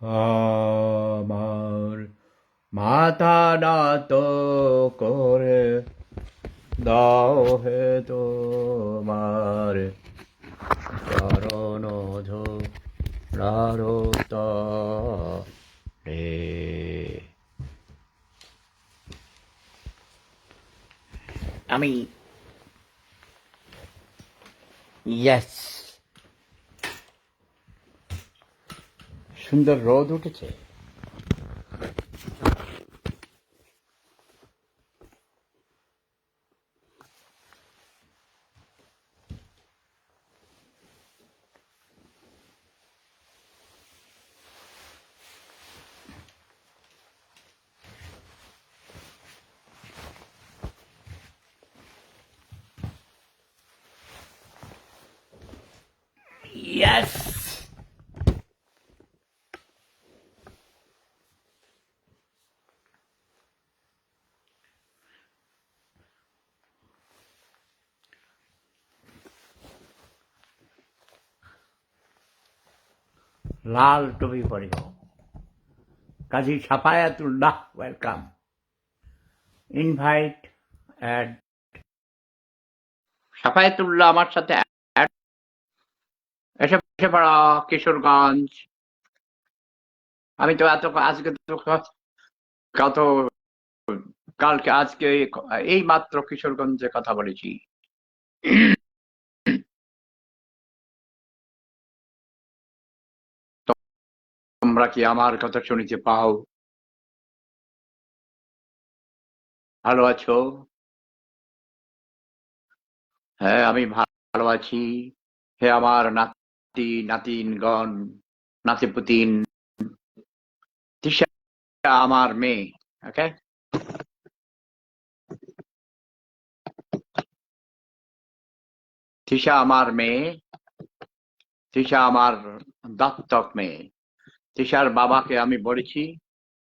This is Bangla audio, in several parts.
আমার মাথা নত করে দাও হে তোমার চরণ ধরারত রে। আমি ইয়েস সুন্দর রোদ উঠেছে Yes! লাল টুপি পরিহ Kazi Safayatullah welcome invite add Safayatullah আমার সাথে এসে এসে পড়া, কিশোরগঞ্জ। আমি তো এত আজকে তো কত কালকে আজকে এই মাত্র কিশোরগঞ্জে কথা বলেছি। তোমরা কি আমার কথা শুনিতে পাও। ভালো আছো? হ্যাঁ আমি ভালো আছি। হে আমার নাতি, নাতিনগণ, নাতিপুতিন, তিশা আমার মেয়ে, ওকে? আমার মেয়ে, তিশা আমার দত্তক মেয়ে। তিশার বাবাকে আমি বলেছি,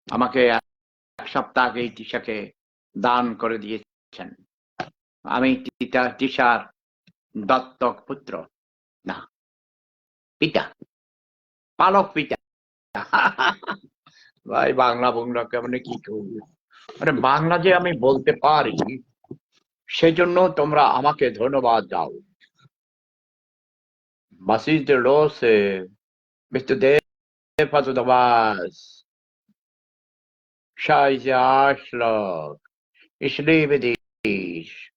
আমাকে এক সপ্তাহ আগেই তিশাকে দান করে দিয়েছেন। আমি তিশার দত্তক পুত্র। না, পিতা, পালক পিতা। ভাই, বাংলা বাংলা কেমন কি করব? মানে বাংলা যে আমি বলতে পারি, সেজন্য তোমরা আমাকে ধন্যবাদ দাও। Was ist denn los? Deppert oder was? Scheiße Arschloch. Ich liebe dich.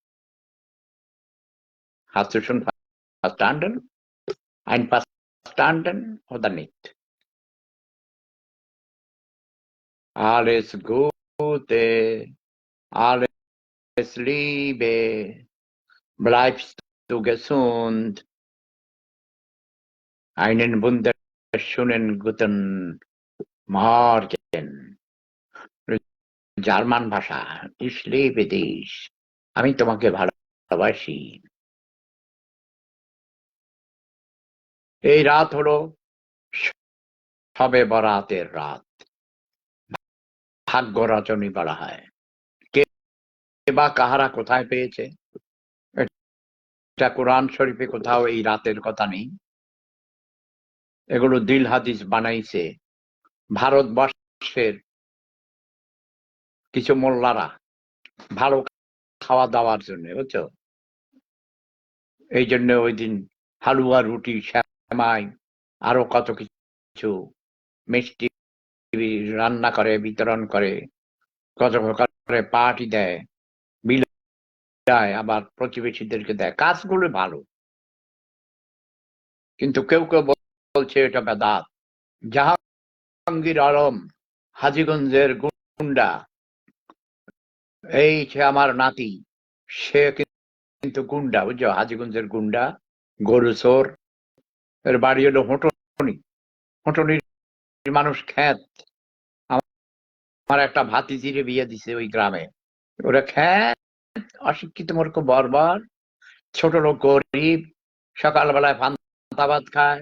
Hast du schon verstanden? Ein verstanden oder nicht? Alles Gute, alles Liebe. Bleibst du gesund. Einen wunderschönen guten Morgen. German ভাষা liebe dich. আমি তোমাকে ভালোবাসি এই রাত হলো সবে বরাতের রাত ভাগ্য রচনী বলা হয় কে বা কাহারা কোথায় পেয়েছে এটা কোরআন শরীফে কোথাও এই রাতের কথা নেই এগুলো দিল হাদিস বানাইছে। ভারতবর্ষের কিছু মোল্লারা ভালো খাওয়া দাওয়ার জন্য, বুঝছ? এই জন্য ওই দিন হালুয়া, রুটি শ্যামাই আরও কত কিছু মিষ্টি রান্না করে, বিতরণ করে, কত করে পার্টি দেয় বিলায় আবার প্রতিবেশীদেরকে দেয়। কাজগুলো ভালো। কিন্তু কেউ কেউ বলছে, এটা বেদাত। জাহাঙ্গীর আলম হাজিগঞ্জের গুন্ডা, এই সে আমার নাতি, সে কিন্তু গুন্ডা, বুঝছ? হাজিগঞ্জের গুন্ডা, গরু চোর, এর বাড়ি হলো হোটনি। হোটনির মানুষ খ্যাত আমার একটা ভাতিজিরে বিয়ে দিছে ওই গ্রামে। ওরা খ্যাত অশিক্ষিত মূর্খ, বর্বর, ছোট লোক গরিব, সকালবেলায় ভাত খায়।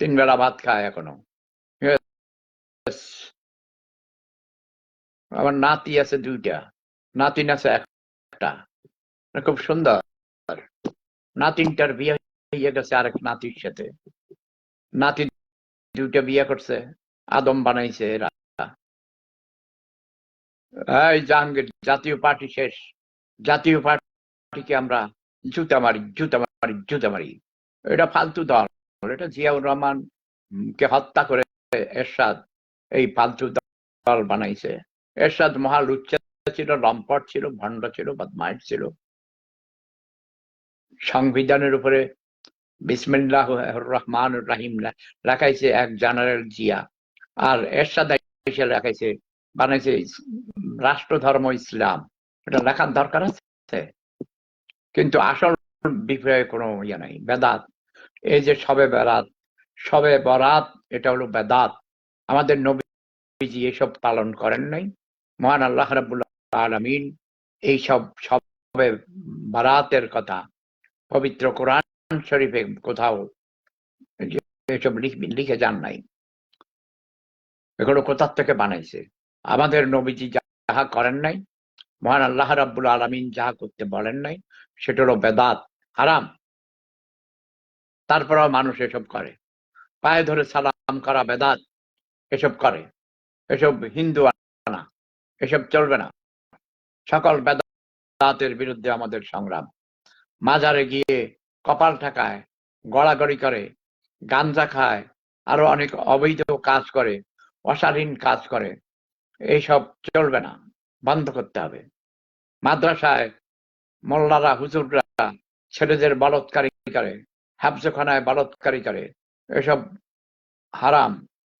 তিন বেলা ভাত খায় এখনও। আমার নাতি আছে দুইটা। নাতিন আছে একটা। খুব সুন্দর। নাতিনটার বিয়ে হয়ে গেছে আরেক নাতির সাথে। নাতি দুইটা বিয়ে করছে, আদম বানাইছে এই জাহাঙ্গীর, জাতীয় পার্টি শেষ। জাতীয় পার্টিকে আমরা জুতা মারি জুতা মারি জুতা মারি। এটা ফালতু দল। এটা জিয়াউর রহমান কে হত্যা করে এরশাদ, এই দল বানাইছে। এরশাদ ছিল ছিল, ভণ্ড ছিল, বদমাইশ ছিল। সংবিধানের উপরে বিসমিল্লাহ রহমান রাহিম রাখাইছে এক জেনারেল জিয়া। আর এরশাদ রাখাইছে, বানাইছে রাষ্ট্র ধর্ম ইসলাম। এটা লেখার দরকার আছে? কিন্তু আসল বিষয়ে কোনো ইয়ে নাই, বেদাত। এই যে সবে বেড়াত সবে বরাত, এটা হলো বেদাত। আমাদের নবীজি এসব পালন করেন নাই। মহান আল্লাহ রাবুল্লাহ আলমিন এইসব সবে বারাতের কথা, পবিত্র কোরআন শরীফে কোথাও এসব লিখে যান নাই। এগুলো কোথার থেকে বানাইছে? আমাদের নবীজি যাহা করেন নাই, মহান আল্লাহ রাব্বুল আলমিন যাহা করতে বলেন নাই, সেটা হলো বেদাত। হারাম। তারপরেও মানুষ এসব করে। পায়ে ধরে সালাম করা বেদাত, এসব করে। এসব হিন্দু আনা এসব চলবে না। সকল বেদাতের বিরুদ্ধে আমাদের সংগ্রাম। মাজারে গিয়ে কপাল ঠাকায়, গড়াগড়ি করে, গাঞ্জা খায়, আরও অনেক অবৈধ কাজ করে, অশালীন কাজ করে। এইসব চলবে না, বন্ধ করতে হবে। মাদ্রাসায় মোল্লারা, হুজুররা, ছেলেদের বলৎকারী করে। হাফজখানায় করে। এসব হারাম,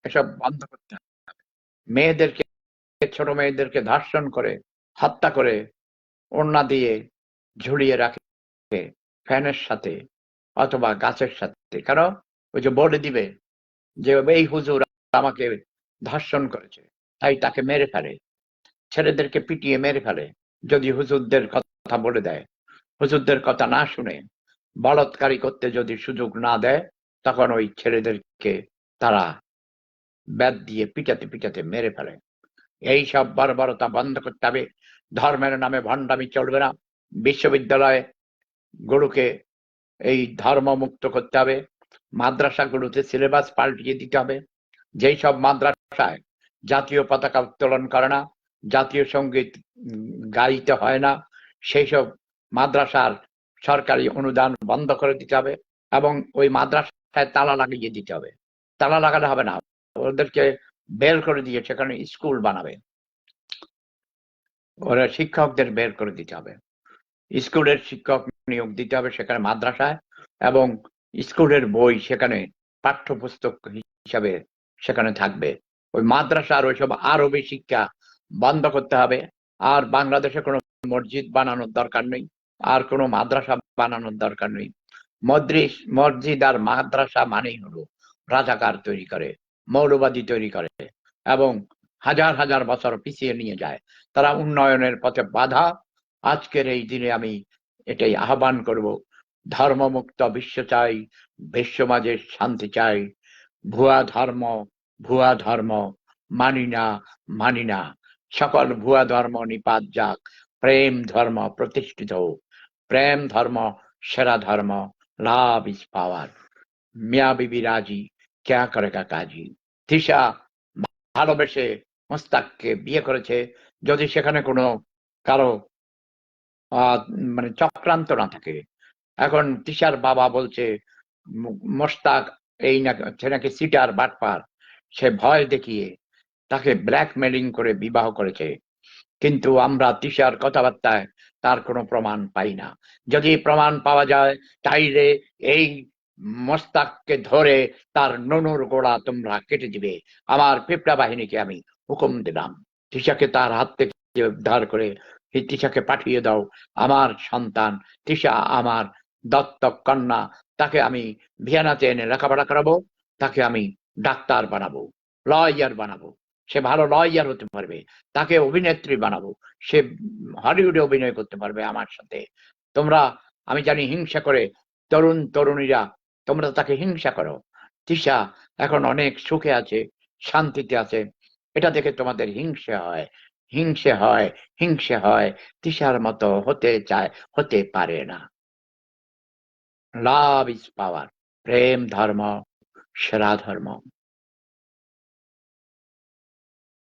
এসব বন্ধ করতে মেয়েদেরকে, ছোট মেয়েদেরকে ধর্ষণ করে, হত্যা করে, ওড়না দিয়ে ঝুলিয়ে রাখে ফ্যানের সাথে অথবা গাছের সাথে। কারণ ওই যে বলে দিবে যে, এই হুজুর আমাকে ধর্ষণ করেছে, তাই তাকে মেরে ফেলে, ছেলেদেরকে পিটিয়ে মেরে ফেলে। যদি হুজুরদের কথা বলে দেয়, হুজুরদের কথা না শুনে বলৎকারী করতে যদি সুযোগ না দেয়, তখন ওই ছেলেদেরকে তারা ব্যাদ দিয়ে পিটাতে পিটাতে মেরে ফেলে। এই সব বর্বরতা বন্ধ করতে হবে। ধর্মের নামে ভণ্ডামি চলবে না। বিশ্ববিদ্যালয়ে গুলোকে এই ধর্ম মুক্ত করতে হবে। মাদ্রাসাগুলোতে সিলেবাস পাল্টিয়ে দিতে হবে। যেই সব মাদ্রাসায় জাতীয় পতাকা উত্তোলন করে না, জাতীয় সংগীত গাইতে হয় না, সেই সব মাদ্রাসার সরকারি অনুদান বন্ধ করে দিতে হবে এবং ওই মাদ্রাসায় তালা লাগিয়ে দিতে হবে। তালা লাগালে হবে না। ওদেরকে বের করে দিয়ে সেখানে স্কুল বানাবে। ওরা শিক্ষকদের বের করে দিতে হবে। স্কুলের শিক্ষক নিয়োগ দিতে হবে সেখানে মাদ্রাসায় এবং স্কুলের বই সেখানে পাঠ্যপুস্তক হিসাবে সেখানে থাকবে। ওই মাদ্রাসার ওইসব আরবি শিক্ষা বন্ধ করতে হবে। আর বাংলাদেশে কোনো মসজিদ বানানোর দরকার নেই। আর কোনো মাদ্রাসা বানানোর দরকার নেই। মদ্রিস মসজিদ আর মাদ্রাসা মানেই হলো রাজাকার তৈরি করে, মৌলবাদী তৈরি করে এবং হাজার হাজার বছর পিছিয়ে নিয়ে যায়। তারা উন্নয়নের পথে বাধা। আজকের এই দিনে আমি এটাই আহ্বান করব, ধর্মমুক্ত বিশ্ব চাই, বিশ্ব শান্তি চাই। ভুয়া ধর্ম ভুয়া ধর্ম মানি না মানি না। সকল ভুয়া ধর্ম নিপাত যাক, প্রেম ধর্ম প্রতিষ্ঠিত হোক। প্রেম ধর্ম, সেরা ধর্ম, লাভ ইজ পাওয়ার। মিয়া বিবি রাজি, ক্যা করে কাজী? তিশা ভালোবেসে মোস্তাককে বিয়ে করেছে, যদি সেখানে কোনো কারও মানে চক্রান্ত না থাকে। এখন তিশার বাবা বলছে মোস্তাক এই না সে নাকি সিটার বাটপার। সে ভয় দেখিয়ে তাকে ব্ল্যাকমেলিং করে বিবাহ করেছে। কিন্তু আমরা তিশার কথাবার্তায় তার কোনো প্রমাণ পাই না। যদি প্রমাণ পাওয়া যায়, তাইলে এই মোস্তাককে ধরে তার ননুর গোড়া তোমরা কেটে দিবে। আমার পিপড়া বাহিনীকে আমি হুকুম দিলাম। তিশাকে তার হাত থেকে উদ্ধার করে তিশাকে পাঠিয়ে দাও। আমার সন্তান তিশা আমার দত্তক কন্যা, তাকে আমি ভিয়ানাতে এনে লেখাপড়া করাবো, তাকে আমি ডাক্তার বানাবো, লয়ার বানাবো। সে ভালো লয়ার হতে পারবে। তাকে অভিনেত্রী বানাবো। সে হলিউডে অভিনয় করতে পারবে আমার সাথে। তোমরা, আমি জানি হিংসা করে তরুণ তরুণীরা, তোমরা তাকে হিংসা করো। তিশা এখন অনেক সুখে আছে, শান্তিতে আছে। এটা দেখে তোমাদের হিংসে হয় হিংসে হয় হিংসে হয়। তিশার মতো হতে চায়, হতে পারে না। লাভ ইজ পাওয়ার প্রেম ধর্ম সেরা ধর্ম।